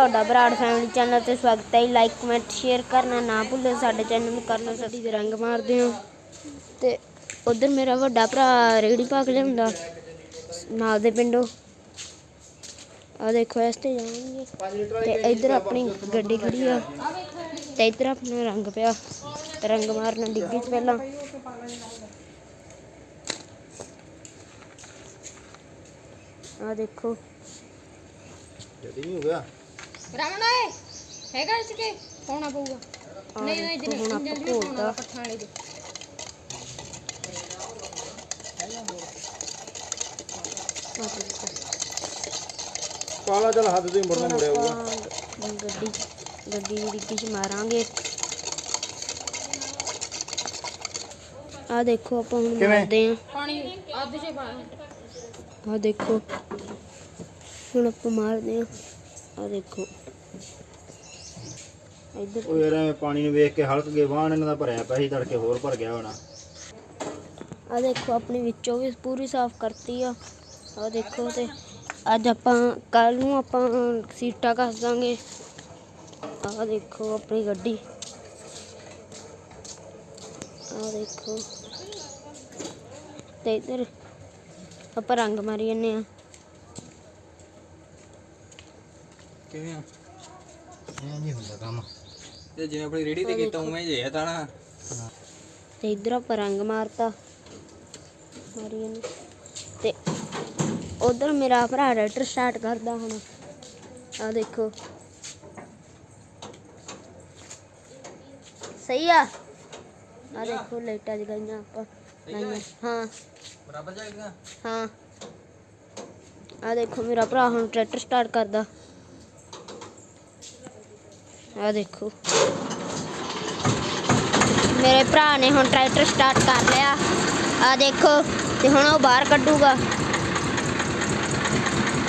ਤੁਹਾਡਾ Brar family channel ਤੇ ਸਵਾਗਤ ਹੈ ਲਾਈਕ ਕਮੈਂਟ ਸ਼ੇਅਰ ਕਰਨਾ ਨਾ ਭੁੱਲੋ। ਸਾਡੇ ਚੈਨਲ ਨੂੰ ਕਰ ਲਓ ਸਬਜ਼ੀ ਦੇ ਰੰਗ ਮਾਰਦੇ ਹੋ। ਤੇ ਉਧਰ ਮੇਰਾ ਵੱਡਾ ਭਰਾ ਰੇੜੀ ਪਾ ਕੇ ਲਿਆਉਂਦਾ। ਨਾਲ ਦੇ ਪਿੰਡੋਂ। ਆ ਦੇਖੋ, ਇਸ ਤੇ ਜਾਵਾਂਗੇ ਤੇ ਇੱਧਰ ਆਪਣੀ ਗੱਡੀ ਖੜੀ ਆ। ਤੇ ਇੱਧਰ ਆਪਣਾ ਰੰਗ ਪਿਆ। ਤੇ ਰੰਗ ਮਾਰਨਾ ਡਿੱਗੀ ਚ ਪਹਿਲਾਂ। ਆ ਦੇਖੋ। ਜਲਦੀ ਨਹੀਂ ਹੋ ਗਿਆ। ਰਮਨ ਓਏ ਹੈਗਾ ਇਸ ਕੇ? ਪਾਉਣਾ ਪਊਗਾ। ਨਹੀਂ ਨਹੀਂ ਜਿਹਨੇ ਹੁਣ ਇੰਜਨ ਵੀ ਪਾਉਣਾ ਪੱਠਾਂ ਵਾਲੇ ਦੇ। ਪਾਲਾ ਚਲ ਹੱਦ ਤੋਂ ਹੀ ਮੁੜਨਾ ਮੁੜਿਆ ਹੋਊਗਾ। ਗੱਡੀ ਗੱਡੀ ਦੀ ਡਿੱਗੀ ਚ ਮਾਰਾਂਗੇ। ਆ ਦੇਖੋ ਆਪਾਂ ਹੁਣ? ਮਾਰਦੇ ਆ ਪਾਣੀ ਅੱਧ ਚ ਪਾ। ਆ ਦੇਖੋ। ਹੁਣ ਆਪਾਂ ਮਾਰਦੇ ਆ ਆ ਦੇਖੋ। ਇੱਧਰ ਉਹ ਯਾਰ ਐਵੇਂ ਪਾਣੀ ਨੂੰ ਵੇਖ ਕੇ ਹਲਕ ਗਏ ਵਾਹਣ ਇਹਨਾਂ ਦਾ ਭਰਿਆ ਪਿਆ ਸੀ ਤੜਕੇ ਹੋਰ ਭਰ ਗਿਆ ਹੋਣਾ। ਆ ਦੇਖੋ ਆਪਣੀ ਵਿੱਚੋਂ ਵੀ ਪੂਰੀ ਸਾਫ਼ ਕਰਤੀ ਆ। ਆ ਦੇਖੋ ਤੇ ਅੱਜ ਆਪਾਂ ਕੱਲ ਨੂੰ ਆਪਾਂ ਸੀਟਾਂ ਘਸ ਦਾਂਗੇ। ਆ ਦੇਖੋ ਆਪਣੀ ਗੱਡੀ। ਆ ਦੇਖੋ। ਤੇ ਇਧਰ ਆਪਾਂ ਰੰਗ ਮਾਰੀ ਜੰਨੇ ਆ। ਕਿਵੇਂ ਆ? ਐਂ ਨਹੀਂ ਹੁੰਦਾ ਕੰਮ। ਤੇ ਜਿਵੇਂ ਆਪਣੀ ਰੇੜੀ ਤੇ ਕੀਤਾ ਉਵੇਂ ਜੇ ਤਾਂ ਨਾ ਤੇ ਇਧਰ ਆਪਾਂ ਰੰਗ ਮਾਰਤਾ। ਮਾਰੀ ਜੰਨੇ ਤੇ ਉਧਰ ਮੇਰਾ ਭਰਾ ਰਾਈਟਰ ਸਟਾਰਟ ਕਰਦਾ ਹੁਣ। ਆ ਦੇਖੋ। ਸਹੀ ਆ। ਆ ਦੇਖੋ ਲਾਈਟਾਂ ਜਗਾਈਆਂ ਆਪਾਂ। ਲਾਈਆਂ। ਹਾਂ। ਬਰਾਬਰ ਜਾਏਗਾ ਹਾਂ। ਆ ਦੇਖੋ ਮੇਰਾ ਭਰਾ ਹੁਣ ਟਰੈਕਟਰ ਸਟਾਰਟ ਕਰਦਾ। ਆ ਦੇਖੋ। ਮੇਰੇ ਭਰਾ ਨੇ ਹੁਣ ਟਰੈਕਟਰ ਸਟਾਰਟ ਕਰ ਲਿਆ। ਆ ਦੇਖੋ, ਤੇ ਹੁਣ ਉਹ ਬਾਹਰ ਕੱਢੂਗਾ।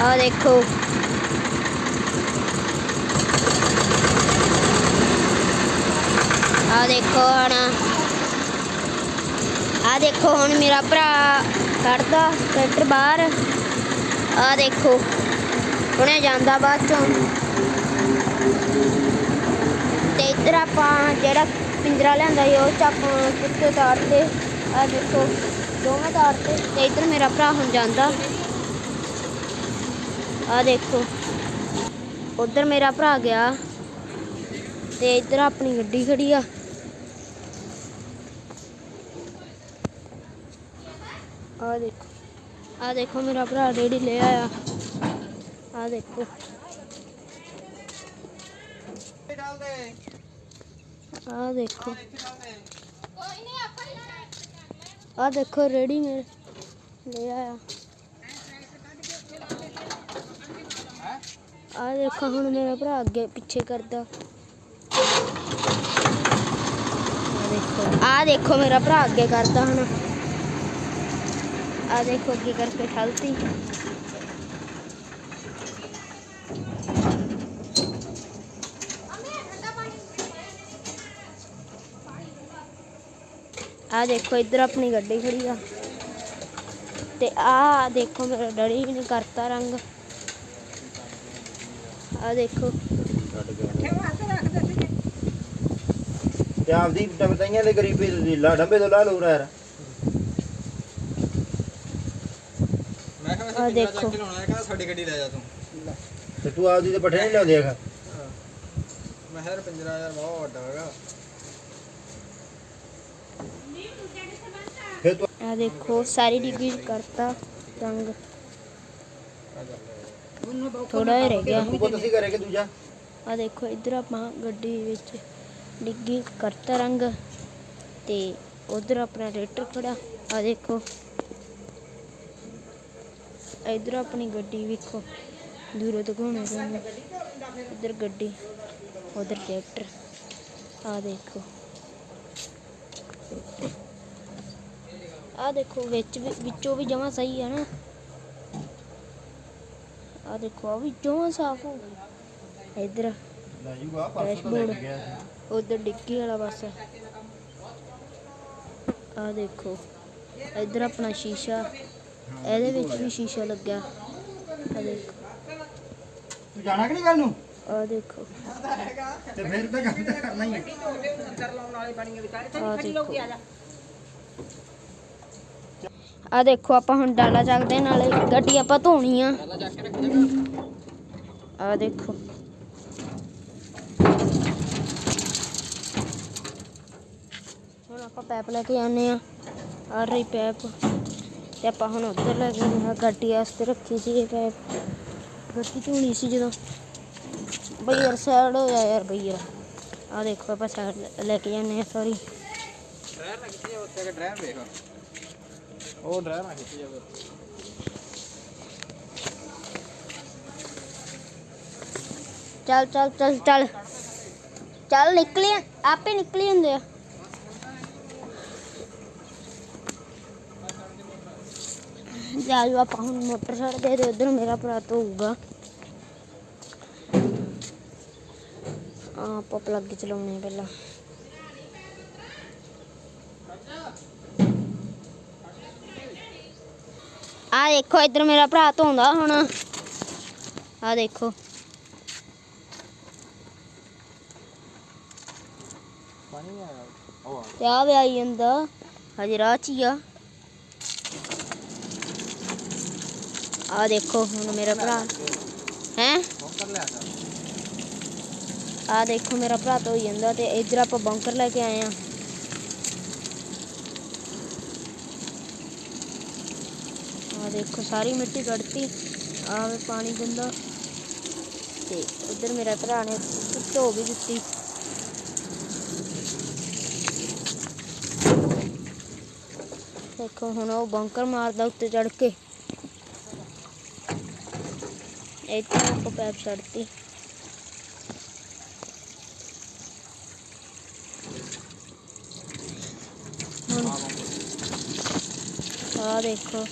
ਆ ਦੇਖੋ। ਆ ਦੇਖੋ ਹੁਣ। ਆ ਦੇਖੋ ਹੁਣ ਮੇਰਾ ਭਰਾ ਕੱਢਦਾ ਟਰੈਕਟਰ ਬਾਹਰ। ਆ ਦੇਖੋ। ਹੁਣੇ ਜਾਂਦਾ ਬਾਅਦ ਚੋਂ। ਇੱਧਰ ਆਪਾਂ ਜਿਹੜਾ ਪਿੰਜਰਾ ਲਿਆਂਦਾ ਸੀ, ਉਹ ਚ ਆਪਾਂ ਕੁੱਤੇ ਤਾਰਤੇ ਆ ਦੇਖੋ, ਦੋਵੇਂ ਤਾਰਤੇ ਤੇ ਇੱਧਰ ਮੇਰਾ ਭਰਾ ਹੁਣ ਜਾਂਦਾ। ਆ ਦੇਖੋ, ਉਧਰ ਮੇਰਾ ਭਰਾ ਗਿਆ। ਤੇ ਇੱਧਰ ਆਪਣੀ ਗੱਡੀ ਖੜੀ ਆ। ਆ ਦੇਖੋ ਆ ਦੇਖੋ ਮੇਰਾ ਭਰਾ ਰੇੜੀ ਲੈ ਆਇਆ। ਆ ਦੇਖੋ। ਆ ਦੇਖੋ ਆ ਦੇਖੋ ਰੇੜੀ ਮੇਰੇ ਲੈ ਆਇਆ ਆ ਦੇਖੋ ਹੁਣ ਮੇਰਾ ਭਰਾ ਅੱਗੇ ਪਿੱਛੇ ਕਰਦਾ ਆ ਦੇਖੋ ਆ ਦੇਖੋ ਮੇਰਾ ਭਰਾ ਅੱਗੇ ਕਰਦਾ ਹੁਣ ਆ ਦੇਖੋ ਅੱਗੇ ਕਰਕੇ ਠਲਤੀ ਆ ਦੇਖੋ ਇੱਧਰ ਆਪਣੀ ਗੱਡੀ ਖੜੀ ਆ। ਤੇ ਆ ਦੇਖੋ ਮੇਰਾ ਡੈਡੀ ਨੇ ਕਰਤਾ ਰੰਗ। ਆ ਦੇਖੋ। ਤੇ ਆਪਦੀ ਟਮਟਾਈਆਂ ਦੇ ਗਰੀਬੀ ਦੀ ਲਾ ਡੰਬੇ ਤੋਂ ਲਾ ਲੋ ਯਾਰ। ਮੈਂ ਕਿਹਾ ਆਹ ਮੈਂ ਦੇਖੋ। ਚੱਕ ਕੇ ਲਾਉਣਾ ਕਹਿੰਦਾ ਸਾਡੀ ਗੱਡੀ ਲੈ ਜਾ ਤੂੰ। ਤੇ ਤੂੰ ਆਪਦੀ ਤੇ ਪੱਠੇ ਨਹੀਂ ਲਿਆਉਂਦੇ ਹੈਗਾ। ਮੈਂ ਕਿਹਾ ਯਾਰ ਪਿੰਜਰਾ ਯਾਰ ਬਹੁਤ ਵੱਡਾ ਹੈਗਾ। ਆ ਦੇਖੋ ਸਾਰੀ ਡਿੱਗੀ ਕਰਤਾ ਰੰਗ। ਥੋੜਾ ਹੀ ਰਹਿ ਗਿਆ। ਤੂੰ ਪੁੱਤ ਸੀ ਕਰੇ ਕਿ ਦੂਜਾ? ਆ ਦੇਖੋ ਇੱਧਰ ਆਪਾਂ ਗੱਡੀ ਵਿੱਚ ਡਿੱਗੀ ਕਰਤਾ ਰੰਗ ਤੇ ਉਧਰ ਆਪਣਾ ਰੇਟਰ ਖੜਾ ਆ ਦੇਖੋ। ਇੱਧਰ ਆਪਣੀ ਗੱਡੀ ਵੇਖੋ। ਦੂਰੋਂ ਦਿਖਾਉਣੇ ਤੁਹਾਨੂੰ ਇੱਧਰ ਗੱਡੀ ਉਧਰ ਟਰੈਕਟਰ ਆ ਦੇਖੋ। ਆ ਦੇਖੋ ਵਿੱਚ ਵਿੱਚੋਂ ਵੀ ਜਮਾ ਸਹੀ ਹੈ ਨਾ। ਆ ਦੇਖੋ ਆ ਵੀ ਜਮਾ ਸਾਫ਼ ਹੋ ਗਿਆ ਇੱਧਰ ਲੈ ਜੂਗਾ ਡੈਸ਼ਬੋਰਡ ਉਧਰ ਡਿੱਗੀ ਵਾਲਾ ਬਸ। ਆ ਦੇਖੋ ਇੱਧਰ ਆਪਣਾ ਸ਼ੀਸ਼ਾ। ਇਹਦੇ ਵਿੱਚ ਵੀ ਸ਼ੀਸ਼ਾ ਲੱਗਿਆ। ਆ ਦੇਖੋ। ਤੂੰ ਜਾਣਾ ਕਿ ਨਹੀਂ ਕੱਲ ਨੂੰ? ਆ ਦੇਖੋ। ਤੇ ਫਿਰ ਤਾਂ ਕੰਮ ਤਾਂ ਕਰਨਾ ਹੀ ਹੈ ਆ ਦੇਖੋ। ਆ ਦੇਖੋ ਆਪਾਂ ਹੁਣ ਡਾਲਾ ਚੱਕਦੇ ਨਾਲੇ ਗੱਡੀ ਆਪਾਂ ਧੋਣੀ ਆ। ਆ ਦੇਖੋ। ਹੁਣ ਆਪਾਂ ਪੈਪ ਲੈ ਕੇ ਆਨੇ ਆ ਆ ਰਹੀ ਪੈਪ। ਤੇ ਆਪਾਂ ਹੁਣ ਉੱਧਰ ਲੈ ਕੇ ਗੱਡੀ ਵਾਸਤੇ ਰੱਖੀ ਸੀ ਇਹ ਪੈਪ। ਗੱਡੀ ਧੋਣੀ ਸੀ ਜਦੋਂ। ਬਈ ਯਾਰ ਸਾਈਡ ਹੋ ਜਾ ਯਾਰ ਬਈ ਯਾਰ। ਆ ਦੇਖੋ ਆਪਾਂ ਸਾਈਡ ਲੈ ਕੇ ਜਾਂਦੇ ਆ ਸੌਰੀ ਡਰਾਈਵਰ ਨਾ ਖਿੱਚੀ ਜਾਵੇ ਉੱਤੇ ਡਰਾਈਵਰ ਵੇਖ ਉਹ ਡਰਾਈਵਰ ਨਾ ਖਿੱਚੀ ਜਾਵੇ ਚੱਲ ਚੱਲ ਚੱਲ ਚੱਲ। ਚੱਲ ਨਿਕਲੀ ਆਪੇ ਨਿਕਲੀ ਹੁੰਦੇ ਆ। ਜਾ ਜੋ ਆਪਾਂ ਹੁਣ ਮੋਟਰ ਛੱਡਦੇ ਤੇ ਉਧਰ ਮੇਰਾ ਭਰਾ ਧੋਊਗਾ। ਆ ਆਪਾਂ ਪਲੱਗ ਚਲਾਉਣੇ ਆ ਪਹਿਲਾਂ। ਆ ਦੇਖੋ ਇੱਧਰ ਮੇਰਾ ਭਰਾ ਧੋਂਦਾ ਹੁਣ। ਆ ਦੇਖੋ ਤੇ ਆ ਵੀ ਆਈ ਜਾਂਦਾ। ਹਜੇ ਰਾਹ ਚ ਹੀ ਆ। ਆ ਦੇਖੋ ਹੁਣ ਮੇਰਾ ਭਰਾ। ਹੈ? ਆ ਦੇਖੋ ਮੇਰਾ ਭਰਾ ਧੋਈ ਜਾਂਦਾ ਤੇ ਇੱਧਰ ਆਪਾਂ ਬੰਕਰ ਲੈ ਕੇ ਆਏ ਆ। ਆ ਦੇਖੋ ਸਾਰੀ ਮਿੱਟੀ ਕੱਢਤੀ ਆਵੇ ਪਾਣੀ ਗੰਦਾ ਤੇ ਉਧਰ ਮੇਰਾ ਭਰਾ ਨੇ ਧੋ ਵੀ ਦਿੱਤੀ। ਦੇਖੋ ਹੁਣ ਉਹ ਬੰਕਰ ਮਾਰਦਾ ਉੱਤੇ ਚੜ ਕੇ। ਇੱਥੇ ਆਪਾਂ ਪੈਪ ਛੱਡਤੀ ਹੁਣ ਆਹ ਦੇਖੋ।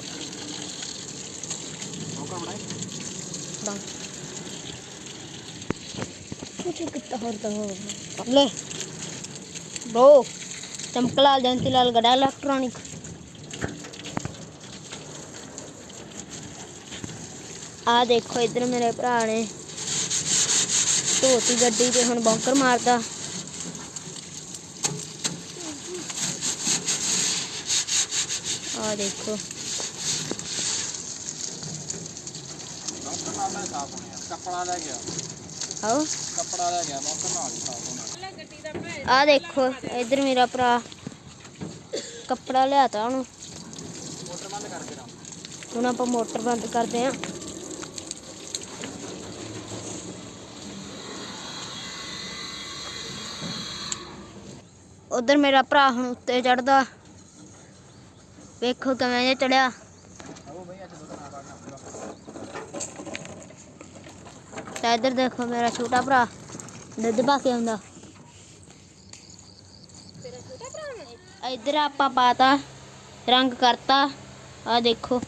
ਕੁਝ ਕਿਤਾ ਹੋਰ ਲੈ। ਬ్రో ਚਮਕਲਾਲ ਜੰਤੀਲਾਲ ਗੜਾ ਇਲੈਕਟ੍ਰੋਨਿਕ ਆ ਦੇਖੋ ਇਧਰ ਮੇਰੇ ਭਰਾ ਨੇ ਧੋਤੀ ਗੱਡੀ ਤੇ ਹੁਣ ਬੰਕਰ ਮਾਰਦਾ। ਆ ਦੇਖੋ। ਆਓ। ਕੱਪੜਾ ਲੈ ਗਿਆ ਨਾਲ ਸਾਫ਼ ਹੋਣਾ। ਆ ਦੇਖੋ ਇਧਰ ਮੇਰਾ ਭਰਾ ਕੱਪੜਾ ਲਿਆਤਾ ਉਹਨੂੰ। ਮੋਟਰ ਬੰਦ ਕਰਕੇ ਰਾਂ ਹੁਣ ਆਪਾਂ ਮੋਟਰ ਬੰਦ ਕਰਦੇ ਆਂ ਉਧਰ ਮੇਰਾ ਭਰਾ ਹੁਣ ਉੱਤੇ ਚੜਦਾ ਵੇਖੋ ਕਿਵੇਂ ਜੇ ਚੜਿਆ ਉਹ ਬਈ ਅੱਜ ਦੁੱਧ ਨਾ ਕਾਟਣਾ ਤੇ ਇੱਧਰ ਦੇਖੋ ਮੇਰਾ ਛੋਟਾ ਭਰਾ ਦੁੱਧ ਪਾ ਕੇ ਆਉਂਦਾ ਇੱਧਰ ਆਪਾਂ ਪਾਤਾ ਰੰਗ ਕਰਤਾ ਆ ਦੇਖੋ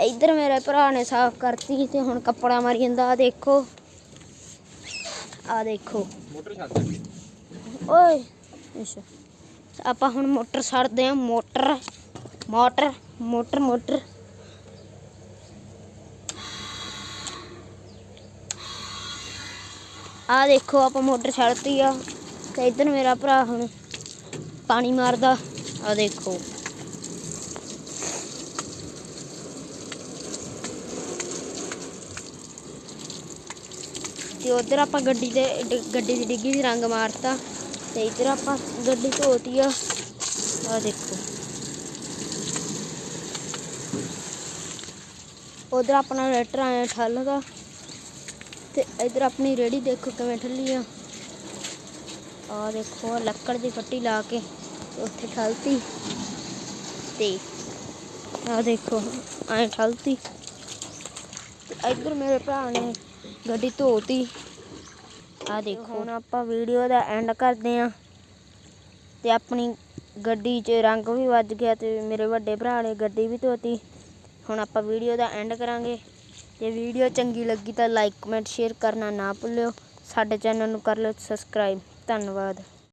ਇੱਧਰ ਮੇਰੇ ਭਰਾ ਨੇ ਸਾਫ਼ ਕਰਤੀ ਤੇ ਹੁਣ ਕੱਪੜਾ ਮਾਰੀ ਜਾਂਦਾ ਆ ਦੇਖੋ ਆ ਦੇਖੋ ਮੋਟਰ ਛੱਡ ਦੇ ਓਏ ਅੱਛਾ ਆਪਾਂ ਹੁਣ ਮੋਟਰ ਛੱਡਦੇ ਆ ਮੋਟਰ ਮੋਟਰ ਮੋਟਰ ਮੋਟਰ। ਆ ਦੇਖੋ, ਆਪਾਂ ਮੋਟਰ ਛੱਡਤੀ ਆ। ਤੇ ਇੱਧਰ ਮੇਰਾ ਭਰਾ ਹੁਣ ਪਾਣੀ ਮਾਰਦਾ। ਆ ਦੇਖੋ। ਤੇ ਉਧਰ ਆਪਾਂ ਗੱਡੀ ਦੇ, ਗੱਡੀ ਦੀ ਡਿੱਗੀ ਦੀ ਰੰਗ ਮਾਰਤਾ। ਤੇ ਇੱਧਰ ਆਪਾਂ ਗੱਡੀ ਧੋਤੀ ਆ। ਆ ਦੇਖੋ। ਉਧਰ ਆਪਣਾ ਲੈਟਰ ਆਇਆ ਠੱਲ ਦਾ। ਤੇ ਇੱਧਰ ਆਪਣੀ ਰੇੜੀ ਦੇਖੋ ਕਿਵੇਂ ਠੱਲੀ ਆ। ਆ ਦੇਖੋ ਆਹ ਲੱਕੜ ਦੀ ਫੱਟੀ ਲਾ ਕੇ ਤੇ ਉੱਥੇ ਠਲਤੀ। ਤੇ ਆ ਦੇਖੋ, ਐ ਠਲਤੀ। ਤੇ ਇੱਧਰ ਮੇਰੇ ਭਰਾ ਨੇ ਗੱਡੀ ਧੋਤੀ। ਆ ਦੇਖੋ। ਹੁਣ ਆਪਾਂ ਵੀਡੀਓ ਦਾ ਐਂਡ ਕਰਦੇ ਆ ਤੇ ਆਪਣੀ ਗੱਡੀ 'ਚ ਰੰਗ ਵੀ ਵੱਜ ਗਿਆ ਤੇ ਮੇਰੇ ਵੱਡੇ ਭਰਾ ਨੇ ਗੱਡੀ ਵੀ ਧੋਤੀ। ਹੁਣ ਆਪਾਂ ਵੀਡੀਓ ਦਾ ਐਂਡ ਕਰਾਂਗੇ। ਜੇ ਵੀਡੀਓ ਚੰਗੀ ਲੱਗੀ ਤਾਂ ਲਾਈਕ ਕਮੈਂਟ ਸ਼ੇਅਰ ਕਰਨਾ ਨਾ ਭੁੱਲਿਓ। ਸਾਡੇ ਚੈਨਲ ਨੂੰ ਕਰ ਲਿਓ ਸਬਸਕ੍ਰਾਈਬ ਧੰਨਵਾਦ।